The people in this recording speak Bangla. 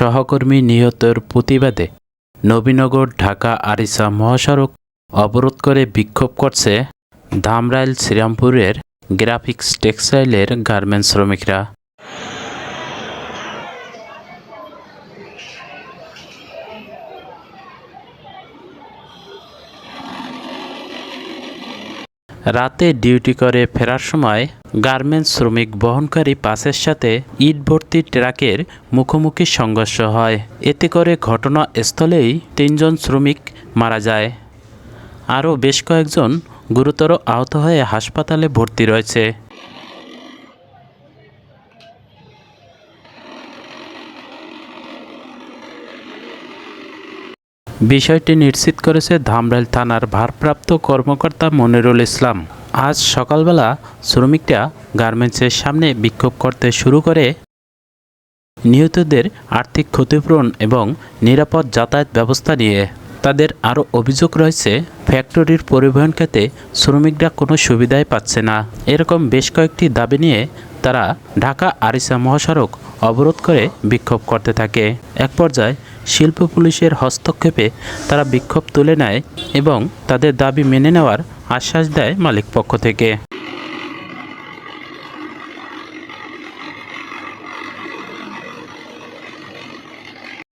সহকর্মী নিহতের প্রতিবাদে নবীনগর ঢাকা আরিসা মহাসড়ক অবরোধ করে বিক্ষোভ করছে ধামরাইল শ্রীরামপুরের গ্রাফিক্স টেক্সটাইলের গার্মেন্টস শ্রমিকরা। রাতে ডিউটি করে ফেরার সময় গার্মেন্টস শ্রমিক বহনকারী বাসের সাথে ইট ভর্তি ট্রাকের মুখোমুখি সংঘর্ষ হয়। এতে করে ঘটনাস্থলেই তিনজন শ্রমিক মারা যায়। আরও বেশ কয়েকজন গুরুতর আহত হয়ে হাসপাতালে ভর্তি রয়েছে। বিষয়টি নিশ্চিত করেছে ধামরাইল থানার ভারপ্রাপ্ত কর্মকর্তা মনিরুল ইসলাম। আজ সকালবেলা শ্রমিকরা গার্মেন্টসের সামনে বিক্ষোভ করতে শুরু করে। নিহতদের আর্থিক ক্ষতিপূরণ এবং নিরাপদ যাতায়াত ব্যবস্থা নিয়ে তাদের আরও অভিযোগ রয়েছে, ফ্যাক্টরির পরিবহন খাতে শ্রমিকরা কোনো সুবিধাই পাচ্ছে না। এরকম বেশ কয়েকটি দাবি নিয়ে তারা ঢাকা আরিসা মহাসড়ক অবরোধ করে বিক্ষোভ করতে থাকে। এক পর্যায়ে শিল্প পুলিশের হস্তক্ষেপে তারা বিক্ষোভ তুলে নেয় এবং তাদের দাবি মেনে নেওয়ার আশ্বাস দেয় মালিক পক্ষ থেকে।